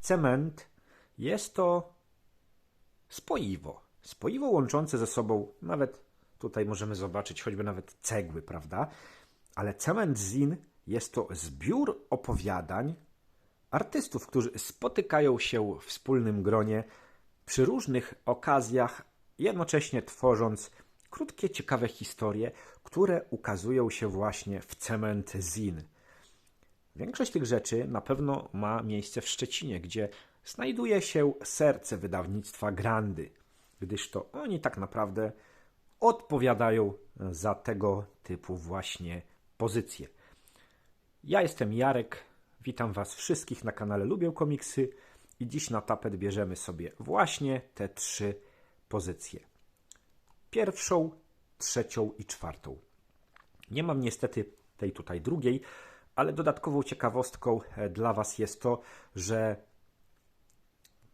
cement jest to spoiwo. Spoiwo łączące ze sobą nawet tutaj możemy zobaczyć choćby nawet cegły, prawda? Ale cement zin jest to zbiór opowiadań artystów, którzy spotykają się w wspólnym gronie przy różnych okazjach, jednocześnie tworząc krótkie, ciekawe historie, które ukazują się właśnie w cement zin. Większość tych rzeczy na pewno ma miejsce w Szczecinie, gdzie znajduje się serce wydawnictwa Grandy, gdyż to oni tak naprawdę odpowiadają za tego typu właśnie pozycje. Ja jestem Jarek, witam Was wszystkich na kanale Lubię Komiksy i dziś na tapet bierzemy sobie właśnie te trzy pozycje. Pierwszą, trzecią i czwartą. Nie mam niestety tej tutaj drugiej, ale dodatkową ciekawostką e, dla Was jest to, że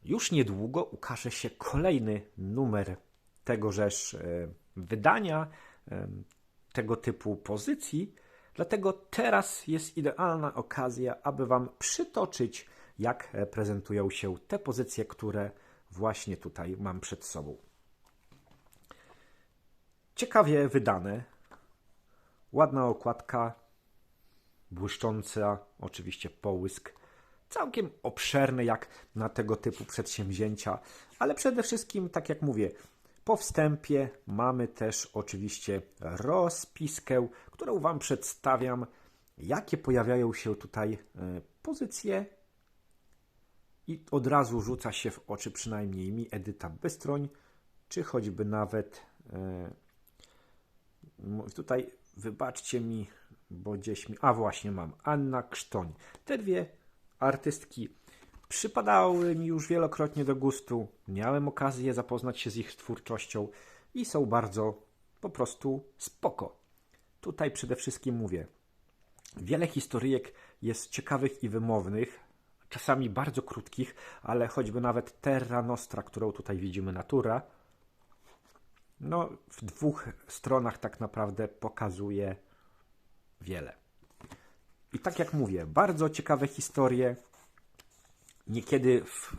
już niedługo ukaże się kolejny numer tegożeż e, wydania, e, tego typu pozycji. Dlatego teraz jest idealna okazja, aby Wam przytoczyć, jak prezentują się te pozycje, które właśnie tutaj mam przed sobą. Ciekawie wydane, ładna okładka, błyszcząca, oczywiście połysk, całkiem obszerny jak na tego typu przedsięwzięcia, ale przede wszystkim, tak jak mówię, po wstępie mamy też oczywiście rozpiskę, którą Wam przedstawiam, jakie pojawiają się tutaj e, pozycje. I od razu rzuca się w oczy przynajmniej mi Edyta Bystroń, czy choćby nawet e, tutaj wybaczcie mi, bo gdzieś mi... A właśnie mam, Anna Krztoń. Te dwie artystki przypadały mi już wielokrotnie do gustu. Miałem okazję zapoznać się z ich twórczością i są bardzo po prostu spoko. Tutaj przede wszystkim mówię, wiele historyjek jest ciekawych i wymownych, czasami bardzo krótkich, ale choćby nawet Terra Nostra, którą tutaj widzimy, Natura, no w dwóch stronach tak naprawdę pokazuje wiele. I tak jak mówię, bardzo ciekawe historie, niekiedy w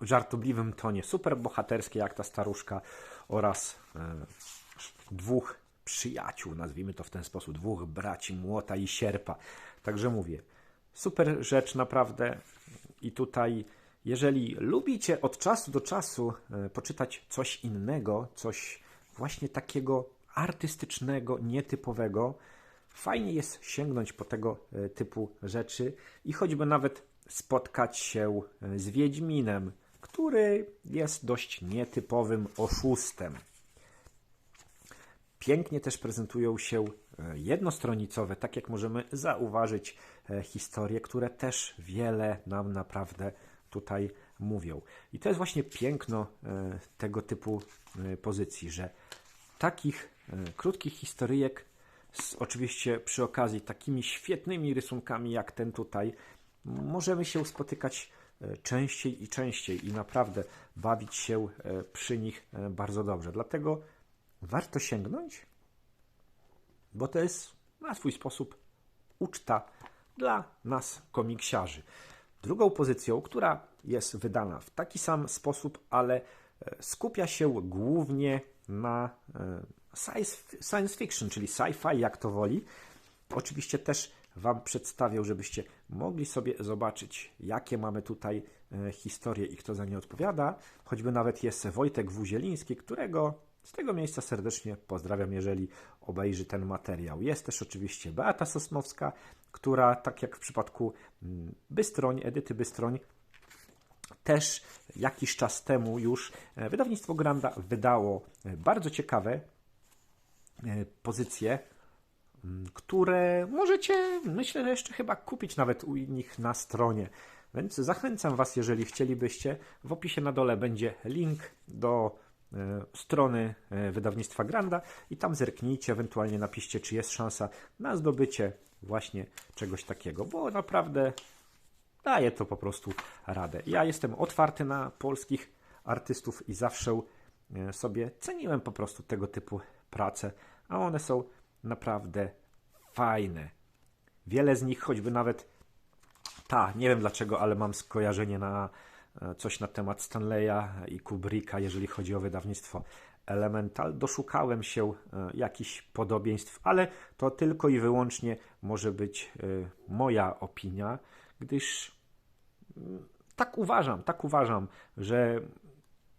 żartobliwym tonie, super bohaterskie jak ta staruszka oraz e, dwóch przyjaciół, nazwijmy to w ten sposób, dwóch braci Młota i Sierpa. Także mówię, super rzecz naprawdę i tutaj jeżeli lubicie od czasu do czasu e, poczytać coś innego, coś właśnie takiego artystycznego, nietypowego, fajnie jest sięgnąć po tego e, typu rzeczy i choćby nawet spotkać się e, z Wiedźminem, który jest dość nietypowym oszustem. Pięknie też prezentują się jednostronicowe, tak jak możemy zauważyć, historie, które też wiele nam naprawdę tutaj mówią. I to jest właśnie piękno e, tego typu e, pozycji, że takich e, krótkich historyjek, z, oczywiście przy okazji takimi świetnymi rysunkami jak ten tutaj, możemy się spotykać częściej i częściej i naprawdę bawić się przy nich bardzo dobrze. Dlatego warto sięgnąć, bo to jest na swój sposób uczta dla nas komiksiarzy. Drugą pozycją, która jest wydana w taki sam sposób, ale e, skupia się głównie na e, science fiction, czyli sci-fi, jak to woli. Oczywiście też Wam przedstawię, żebyście mogli sobie zobaczyć, jakie mamy tutaj e, historie i kto za nie odpowiada. Choćby nawet jest Wojtek Wuzieliński, którego z tego miejsca serdecznie pozdrawiam, jeżeli obejrzy ten materiał. Jest też oczywiście Beata Sosnowska, która, tak jak w przypadku mm, Bystroń, Edyty Bystroń, też jakiś czas temu już e, wydawnictwo Granda wydało e, bardzo ciekawe pozycje, mm, które możecie, myślę, że jeszcze chyba kupić nawet u nich na stronie. Więc zachęcam Was, jeżeli chcielibyście, w opisie na dole będzie link do strony wydawnictwa Granda i tam zerknijcie, ewentualnie napiszcie, czy jest szansa na zdobycie właśnie czegoś takiego, bo naprawdę daje to po prostu radę. Ja jestem otwarty na polskich artystów i zawsze e, sobie ceniłem po prostu tego typu prace, a one są naprawdę fajne. Wiele z nich, choćby nawet Ta, nie wiem dlaczego, ale mam skojarzenie na e, coś na temat Stanleya i Kubricka, jeżeli chodzi o wydawnictwo Elemental. Doszukałem się e, jakichś podobieństw, ale to tylko i wyłącznie może być e, moja opinia, gdyż mm, tak uważam, tak uważam, że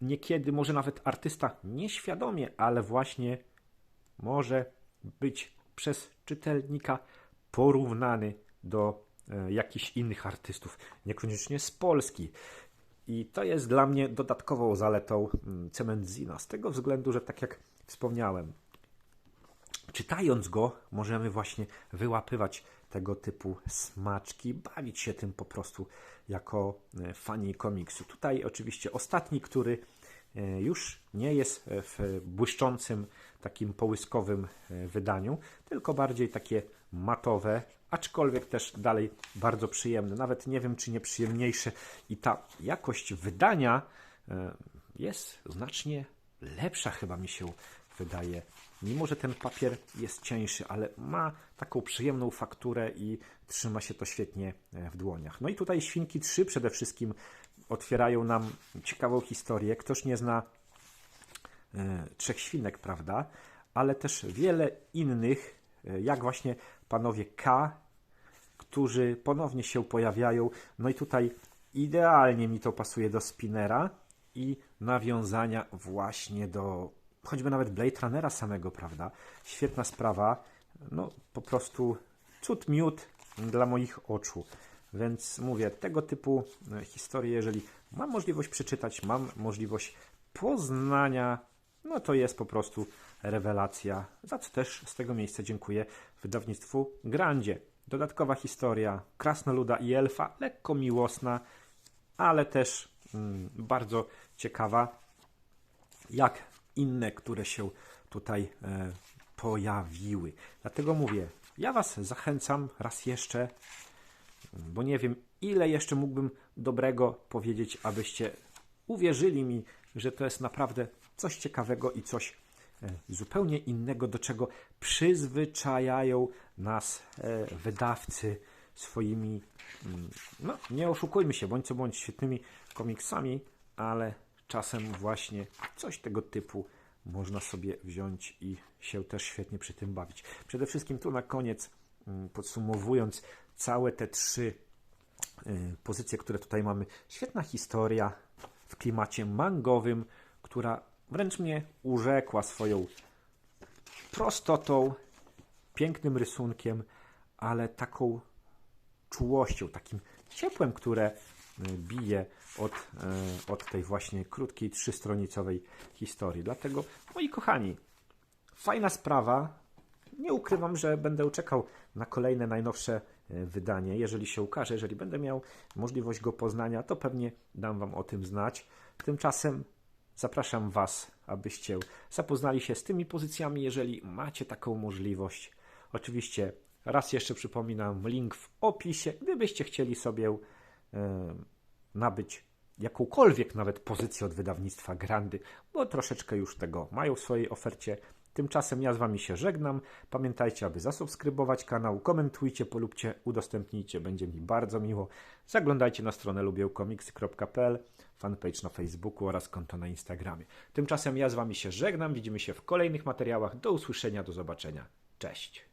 niekiedy może nawet artysta nieświadomie, ale właśnie może być przez czytelnika porównany do e, jakichś innych artystów, niekoniecznie z Polski. I to jest dla mnie dodatkową zaletą mm, Cementzina, z tego względu, że tak jak wspomniałem, czytając go, możemy właśnie wyłapywać tego typu smaczki, bawić się tym po prostu jako e, fani komiksu. Tutaj oczywiście ostatni, który e, już nie jest w błyszczącym, takim połyskowym e, wydaniu, tylko bardziej takie matowe, aczkolwiek też dalej bardzo przyjemne. Nawet nie wiem, czy nie przyjemniejsze. I ta jakość wydania jest znacznie lepsza, chyba mi się wydaje. Mimo, że ten papier jest cieńszy, ale ma taką przyjemną fakturę i trzyma się to świetnie w dłoniach. No i tutaj Świnki 3 przede wszystkim otwierają nam ciekawą historię. Ktoś nie zna e, Trzech Świnek, prawda? Ale też wiele innych, e, jak właśnie panowie K, którzy ponownie się pojawiają. No i tutaj idealnie mi to pasuje do Spinera i nawiązania właśnie do choćby nawet Blade Runnera samego, prawda? Świetna sprawa. No po prostu cud miód dla moich oczu. Więc mówię, tego typu e, historie, jeżeli mam możliwość przeczytać, mam możliwość poznania, no to jest po prostu rewelacja. Za co też z tego miejsca dziękuję wydawnictwu Grandzie. Dodatkowa historia krasnoluda i elfa, lekko miłosna, ale też mm, bardzo ciekawa, jak inne, które się tutaj e, pojawiły. Dlatego mówię, ja Was zachęcam raz jeszcze bo nie wiem, ile jeszcze mógłbym dobrego powiedzieć, abyście uwierzyli mi, że to jest naprawdę coś ciekawego i coś e, zupełnie innego, do czego przyzwyczajają nas e, wydawcy swoimi, mm, no nie oszukujmy się, bądź co bądź świetnymi komiksami, ale czasem właśnie coś tego typu można sobie wziąć i się też świetnie przy tym bawić. Przede wszystkim tu na koniec, mm, podsumowując, całe te trzy y, pozycje, które tutaj mamy. Świetna historia w klimacie mangowym, która wręcz mnie urzekła swoją prostotą, pięknym rysunkiem, ale taką czułością, takim ciepłem, które y, bije od, y, od tej właśnie krótkiej, trzystronicowej historii. Dlatego, moi kochani, fajna sprawa. Nie ukrywam, że będę czekał na kolejne najnowsze E, wydanie. Jeżeli się ukaże, jeżeli będę miał możliwość go poznania, to pewnie dam Wam o tym znać. Tymczasem zapraszam Was, abyście zapoznali się z tymi pozycjami, jeżeli macie taką możliwość. Oczywiście raz jeszcze przypominam link w opisie, gdybyście chcieli sobie e, nabyć jakąkolwiek nawet pozycję od wydawnictwa Grandy, bo troszeczkę już tego mają w swojej ofercie. Tymczasem ja z Wami się żegnam. Pamiętajcie, aby zasubskrybować kanał, komentujcie, polubcie, udostępnijcie, będzie mi bardzo miło. Zaglądajcie na stronę lubiełkomiksy.pl, fanpage na Facebooku oraz konto na Instagramie. Tymczasem ja z Wami się żegnam, widzimy się w kolejnych materiałach. Do usłyszenia, do zobaczenia. Cześć!